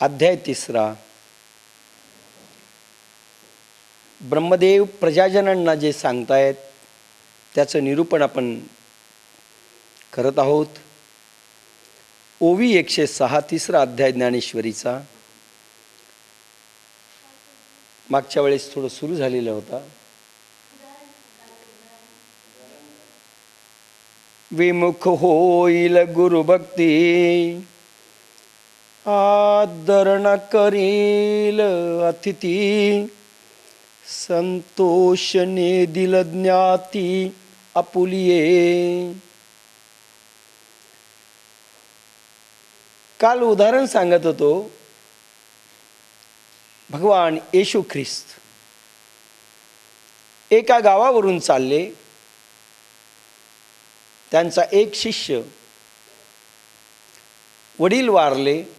अध्याय तिसरा. ब्रह्मदेव प्रजाजनांना जे सांगतायत त्याचं निरूपण आपण करत आहोत. ओवी एकशे सहा तिसरा अध्याय ज्ञानेश्वरीचा. मागच्या वेळेस थोडं सुरू झालेलं होता. विमुख होईल गुरुभक्ती. आदरण करील अतिथी संतोषने दिल ज्ञाती आपुलिये काल उदाहरण सांगत होतो भगवान येशू ख्रिस्त एका गावावरून चालले. त्यांचा एक शिष्य वडील वारले.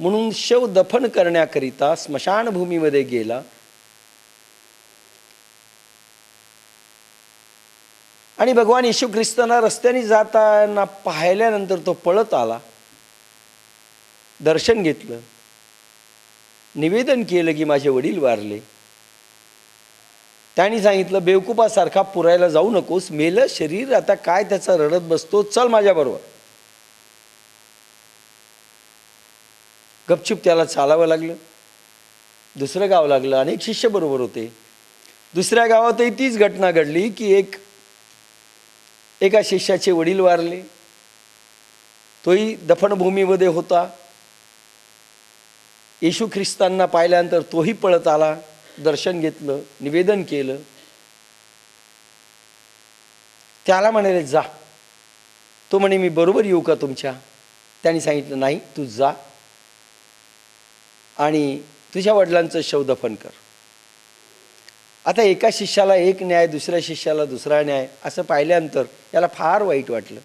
म्हणून शव दफन करण्याकरिता स्मशानभूमीमध्ये गेला. आणि भगवान येशू ख्रिस्तांना रस्त्याने जाताना पाहिल्यानंतर तो पळत आला. दर्शन घेतलं. निवेदन केलं की माझे वडील वारले. त्यांनी सांगितलं बेवकुपासारखा पुरायला जाऊ नकोस. मेलं शरीर आता काय त्याचा रडत बसतो? चल माझ्याबरोबर. गपचूप त्याला चालावं लागलं. दुसरं गाव लागलं अनेक शिष्य बरोबर होते. दुसऱ्या गावातही तीच घटना घडली की एक एका शिष्याचे वडील वारले. तोही दफनभूमीमध्ये होता. येशू ख्रिस्तांना पाहिल्यानंतर तोही पळत आला दर्शन घेतलं निवेदन केलं. त्याला म्हणाले जा. तो म्हणे मी बरोबर येऊ का तुमच्या? त्यांनी सांगितलं नाही तू जा. आणि तुझ्या वडिलांचं शवदफन कर. आता एका शिष्याला एक न्याय दुसऱ्या शिष्याला दुसरा न्याय असं पाहिल्यानंतर याला फार वाईट वाटलं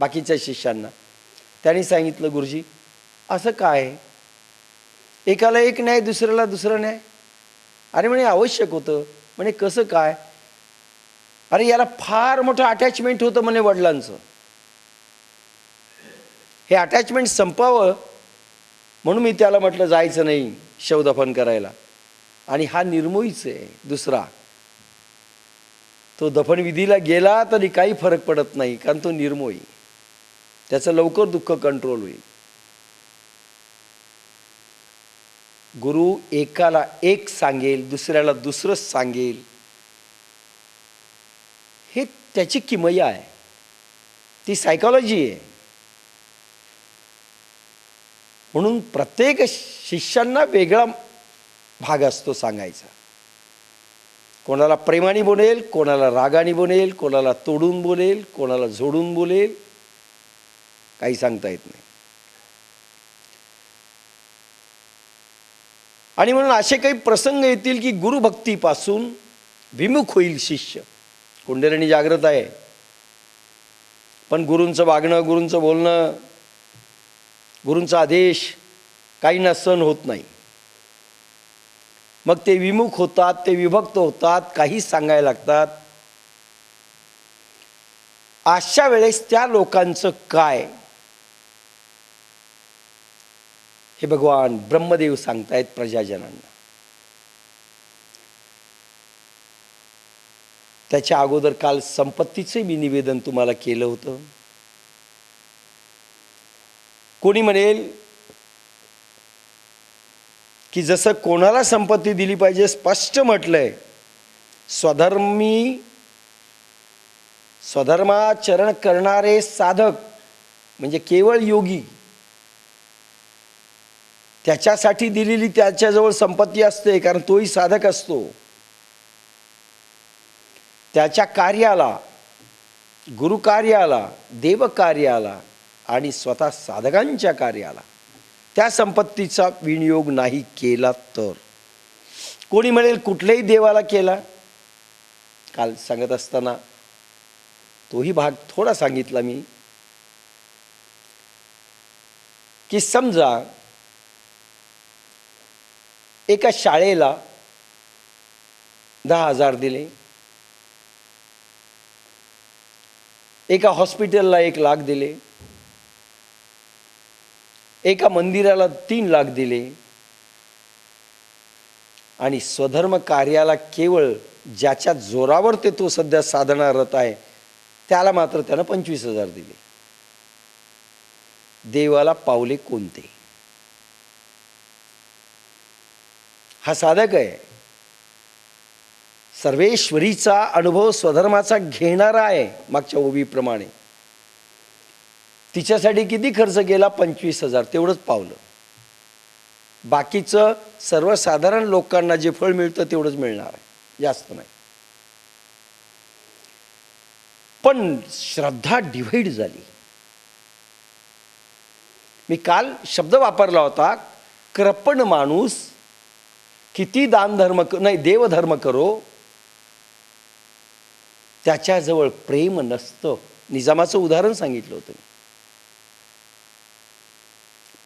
बाकीच्या शिष्यांना. त्यांनी सांगितलं गुरुजी असं काय एकाला एक न्याय दुसऱ्याला दुसरा न्याय? अरे म्हणे आवश्यक होतं. म्हणे कसं काय? अरे याला फार मोठं अटॅचमेंट होतं म्हणे वडिलांचं. हे अटॅचमेंट संपावं म्हणून मी त्याला म्हटलं जायचं नाही शवदफन करायला. आणि हा निर्मोहीच आहे दुसरा. तो दफनविधीला गेला तरी काही फरक पडत नाही कारण तो निर्मोही. त्याचं लवकर दुःख कंट्रोल होईल. गुरु एकाला एक सांगेल दुसऱ्याला दुसरंच सांगेल. हे त्याची किमया आहे. ती सायकॉलॉजी आहे. म्हणून प्रत्येक शिष्यांना वेगळा भाग असतो सांगायचा. कोणाला प्रेमाने बोलेल कोणाला रागाने बोलेल कोणाला तोडून बोलेल कोणाला झोडून बोलेल काही सांगता येत नाही. आणि म्हणून असे काही प्रसंग येतील की गुरुभक्तीपासून विमुख होईल शिष्य. कुंडलिनी जागृत आहे. पण गुरूंचं वागणं गुरूंचं बोलणं गुरूंचा आदेश काहींना सण होत नाही. मग ते विमुख होतात ते विभक्त होतात काही सांगायला लागतात. अशा वेळेस त्या लोकांचं काय? हे भगवान ब्रह्मदेव सांगतायत प्रजाजनांना. त्याच्या अगोदर काल संपत्तीचं मी निवेदन तुम्हाला केलं होतं. कोणी म्हणेल की जसं कोणाला संपत्ती दिली पाहिजे स्पष्ट म्हटलंय स्वधर्मी स्वधर्माचरण करणारे साधक म्हणजे केवळ योगी त्याच्यासाठी दिलेली त्याच्याजवळ संपत्ती असते कारण तोही साधक असतो. त्याच्या कार्याला गुरुकार्याला देवकार्याला आणि स्वतः साधकांच्या कार्याला. त्या संपत्तीचा विनियोग नाही केला तर. कोणी म्हणेल कुठल्याही देवाला केला? काल सांगत असताना तोही भाग थोडा सांगितला मी. की समजा एका शाळेला दहा हजार दिले. एका हॉस्पिटलला एक लाख दिले. एका मंदिराला तीन लाख दिले. आणि स्वधर्म कार्याला केवळ ज्याच्या जोरावर ते तो सध्या साधनारत आहे त्याला मात्र त्यानं पंचवीस हजार दिले. देवाला पावले कोणते? हा साधक आहे. सर्वेश्वरीचा अनुभव स्वधर्माचा घेणारा आहे मागच्या ओबीप्रमाणे. तिच्यासाठी किती खर्च केला? पंचवीस हजार. तेवढंच पावलं. बाकीचं सर्वसाधारण लोकांना जे फळ मिळतं तेवढंच मिळणार आहे. जास्त नाही. पण श्रद्धा डिव्हाइड झाली. मी काल शब्द वापरला होता कृपण माणूस किती दानधर्म क नाही देवधर्म करो त्याच्याजवळ प्रेम नसतं. निजामाचं उदाहरण सांगितलं होतं मी.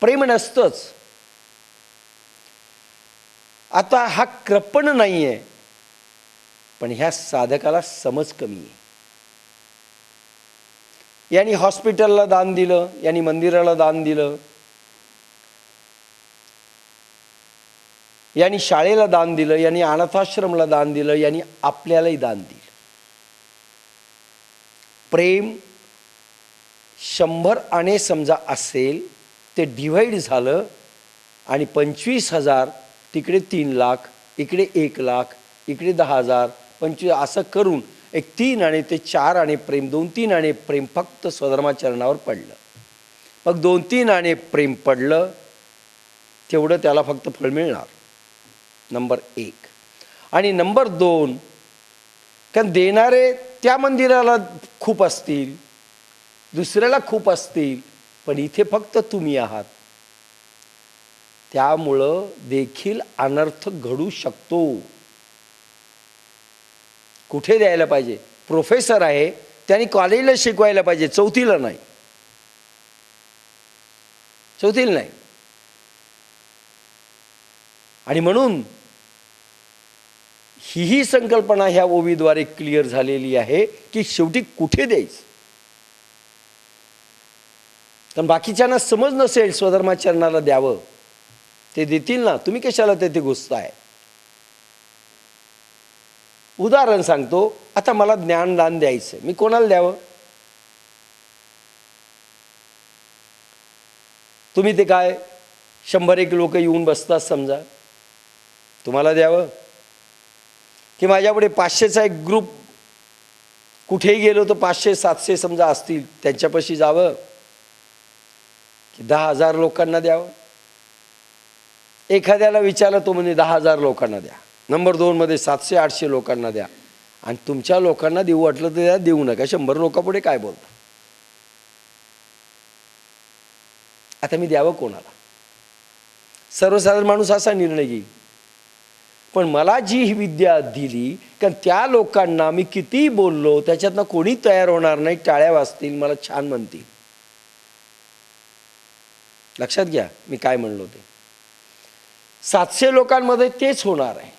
प्रेम नसतंच. आता हा कृपण नाही आहे पण ह्या साधकाला समज कमी आहे. यांनी हॉस्पिटलला दान दिलं यांनी मंदिराला दान दिलं. यांनी शाळेला दान दिलं यांनी अनाथाश्रमला दान दिलं यांनी आपल्यालाही दान दिलं. प्रेम शंभर आणे समजा असेल ते डिव्हाइड झालं आणि पंचवीस हजार तिकडे तीन लाख इकडे एक लाख इकडे दहा हजार पंचवीस असं करून एक तीन आणि ते चार आणि प्रेम दोन तीन आणि प्रेम फक्त स्वधर्माचरणावर पडलं. मग दोन तीन आणि प्रेम पडलं तेवढं त्याला फक्त फळ मिळणार. नंबर एक. आणि नंबर दोन कारण देणारे त्या मंदिराला खूप असतील दुसऱ्याला खूप असतील पण इथे फक्त तुम्ही आहात. त्यामुळं देखील अनर्थ घडू शकतो. कुठे द्यायला पाहिजे? प्रोफेसर आहे त्यांनी कॉलेजला शिकवायला पाहिजे चौथीला नाही. चौथीला नाही. आणि म्हणून ही ही संकल्पना ह्या ओवीद्वारे क्लिअर झालेली आहे की शेवटी कुठे द्यायचं? तर बाकीच्यांना समज नसेल स्वधर्माचरणाला द्यावं. ते देतील ना. तुम्ही कशाला तेथे घुसताय उदाहरण सांगतो. आता मला ज्ञानदान द्यायचं मी कोणाला द्यावं? तुम्ही ते काय? शंभर एक लोक येऊन बसतात समजा. तुम्हाला द्यावं? की माझ्यापुढे पाचशेचा एक ग्रुप कुठेही गेलो तर पाचशे सातशे समजा असतील. त्यांच्यापाशी जावं. की दहा हजार लोकांना द्यावं? एखाद्याला विचारलं तो म्हणजे दहा हजार लोकांना द्या. नंबर दोनमध्ये सातशे आठशे लोकांना द्या. आणि तुमच्या लोकांना देऊ वाटलं तर द्या देऊ नका. शंभर लोकांपुढे काय बोलता आता मी द्यावं कोणाला? सर्वसाधारण माणूस असा निर्णय घेईल. पण मला जी ही विद्या दिली कारण त्या लोकांना मी किती बोललो त्याच्यातनं कोणी तयार होणार नाही टाळ्या वाजतील मला छान म्हणतील. लक्षात घ्या मी काय म्हणलो ते. सातशे लोकांमध्ये तेच होणार आहे.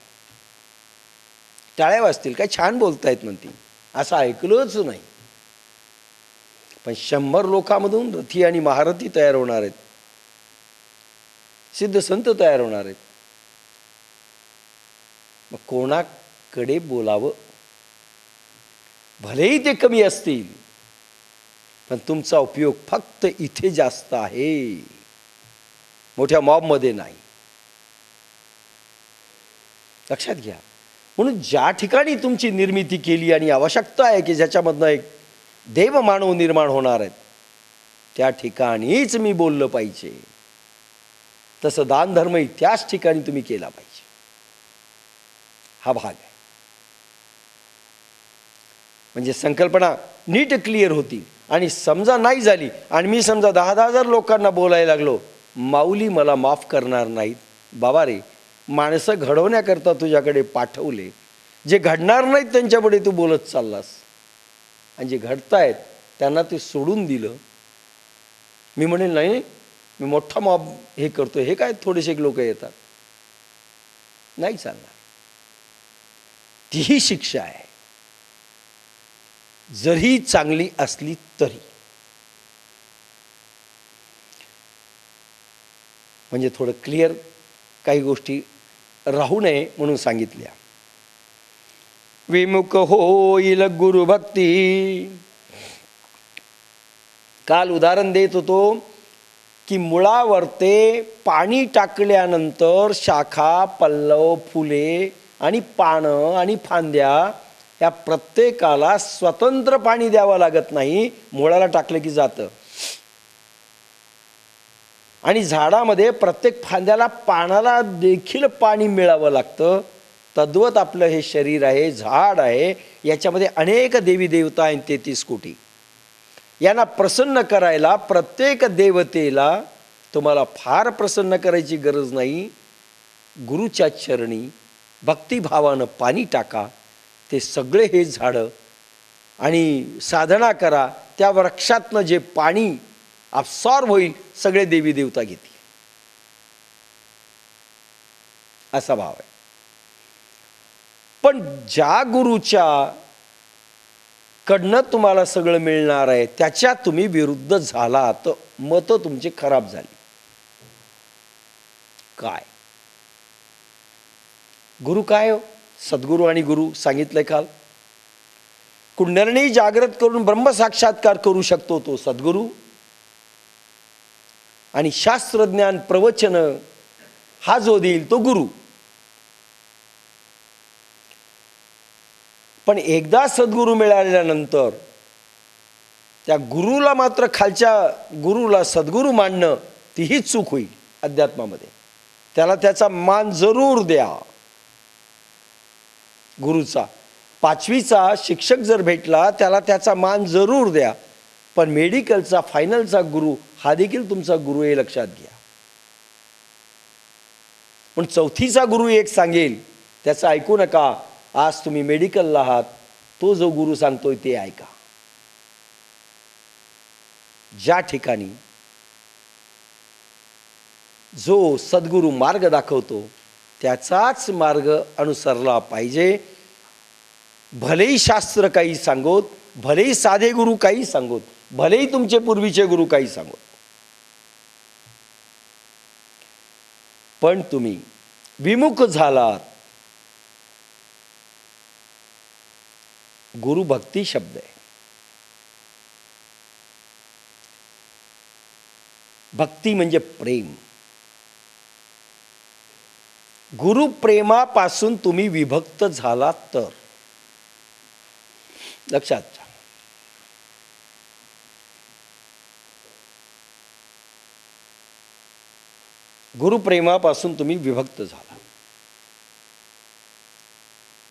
टाळ्या वाजतील काय छान बोलतायत म्हणतील असं ऐकलंच नाही. पण शंभर लोकांमधून रथी आणि महारथी तयार होणार आहेत. सिद्ध संत तयार होणार आहेत. मग कोणाकडे बोलावं? भलेही ते कमी असतील पण तुमचा उपयोग फक्त इथे जास्त आहे. मोठ्या मॉबमध्ये नाही. लक्षात घ्या. म्हणून ज्या ठिकाणी तुमची निर्मिती केली आणि आवश्यकता आहे की ज्याच्यामधनं एक देव मानव निर्माण होणार आहेत त्या ठिकाणीच मी बोललं पाहिजे. तसं दानधर्मही त्याच ठिकाणी तुम्ही केला पाहिजे. हा भाग आहे. म्हणजे संकल्पना नीट क्लिअर होती आणि समजा नाही झाली आणि मी समजा दहा दहा हजार लोकांना बोलायला लागलो माऊली मला माफ करणार नाहीत. बाबा रे माणसं घडवण्याकरता तुझ्याकडे पाठवले. जे घडणार नाहीत त्यांच्यापुढे तू बोलत चाललास. आणि जे घडतायत त्यांना ते सोडून दिलं. मी म्हणेल नाही मी मोठा मॉब हे करतो हे काय थोडेसे लोक येतात. नाही चालणार. तीही शिक्षा आहे. जरी चांगली असली तरी. म्हणजे थोडं क्लिअर काही गोष्टी राहू नये म्हणून सांगितल्या. विमुख होईल गुरुभक्ती काल उदाहरण देत होतो की मुळावर ते पाणी टाकल्यानंतर शाखा पल्लव फुले आणि पानं आणि फांद्या या प्रत्येकाला स्वतंत्र पाणी द्यावं लागत नाही मुळाला टाकलं की जातं. आणि झाडामध्ये प्रत्येक फांद्याला पानाला देखील पाणी मिळावं लागतं. तद्वत आपलं हे शरीर आहे झाड आहे याच्यामध्ये अनेक देवी देवता आहेत तेहतीस कोटी. यांना प्रसन्न करायला प्रत्येक देवतेला तुम्हाला फार प्रसन्न करायची गरज नाही. गुरुच्या चरणी भक्तिभावानं पाणी टाका. ते सगळे हे झाडं आणि साधना करा. त्या वृक्षातनं जे पाणी अब्सॉर्ब होईल सगळे देवी देवता घेतील. असा भाव आहे. पण ज्या गुरुच्या कडनं तुम्हाला सगळं मिळणार आहे त्याच्या तुम्ही विरुद्ध झाला तर मतं तुमची खराब झाली. काय? गुरु काय हो? सद्गुरू आणि गुरु सांगितलंय काल. कुंडलनी जागृत करून ब्रह्मसाक्षात्कार करू शकतो तो सद्गुरू. आणि शास्त्रज्ञान प्रवचन हा जो देईल तो गुरु. पण एकदा सद्गुरू मिळाल्यानंतर त्या गुरुला मात्र खालच्या गुरुला सद्गुरू मानणं तीही चूक होईल अध्यात्मामध्ये. त्याला त्याचा मान जरूर द्या. गुरुचा पाचवीचा शिक्षक जर भेटला त्याला त्याचा मान जरूर द्या. पण मेडिकलचा फायनलचा गुरु हा देखील तुमचा गुरु हे लक्षात घ्या. पण चौथीचा गुरु एक सांगेल त्याचं ऐकू नका आज तुम्ही मेडिकलला आहात तो जो गुरु सांगतोय ते ऐका. ज्या ठिकाणी जो सद्गुरू मार्ग दाखवतो त्याचाच मार्ग अनुसरला पाहिजे. भलेही शास्त्र काही सांगोत भलेही साधे गुरु काही सांगोत भलेही तुमचे पूर्वीचे गुरु काही सांगोत पण तुम्ही विमुख झालात. गुरुभक्ती शब्द आहे. भक्ती म्हणजे प्रेम. गुरुप्रेमापासून तुम्ही विभक्त झालात तर. लक्षात घ्या. गुरुप्रेमापासून तुम्ही विभक्त झाला.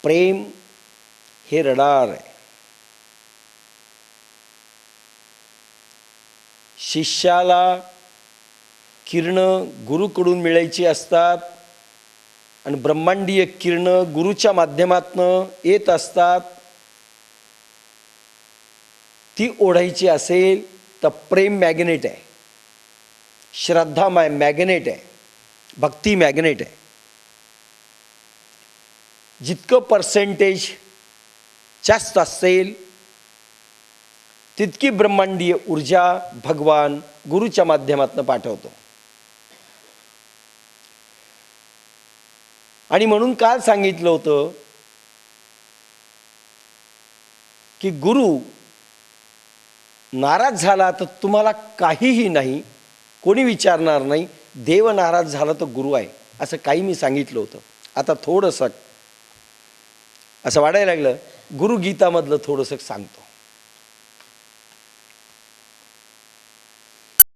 प्रेम हे रडार आहे. शिष्याला किरणं गुरुकडून मिळायची असतात आणि ब्रह्मांडीय किरणं गुरुच्या माध्यमातनं येत असतात. ती ओढायची असेल तर प्रेम मॅग्नेट आहे. श्रद्धा मॅ मॅग्नेट आहे. भक्ती मॅग्नेट आहे. जितकं पर्सेंटेज जास्त असेल तितकी ब्रह्मांडीय ऊर्जा भगवान गुरुच्या माध्यमातून पाठवतो. आणि म्हणून काल सांगितलं होतं की गुरु नाराज झाला तर तुम्हाला काहीही नाही कोणी विचारणार नाही देव नाराज झाला तर गुरु आहे असं काही मी सांगितलं होतं. आता थोडंसं असं वाटायला लागलं गुरु गीतामधलं थोडंसं सांगतो.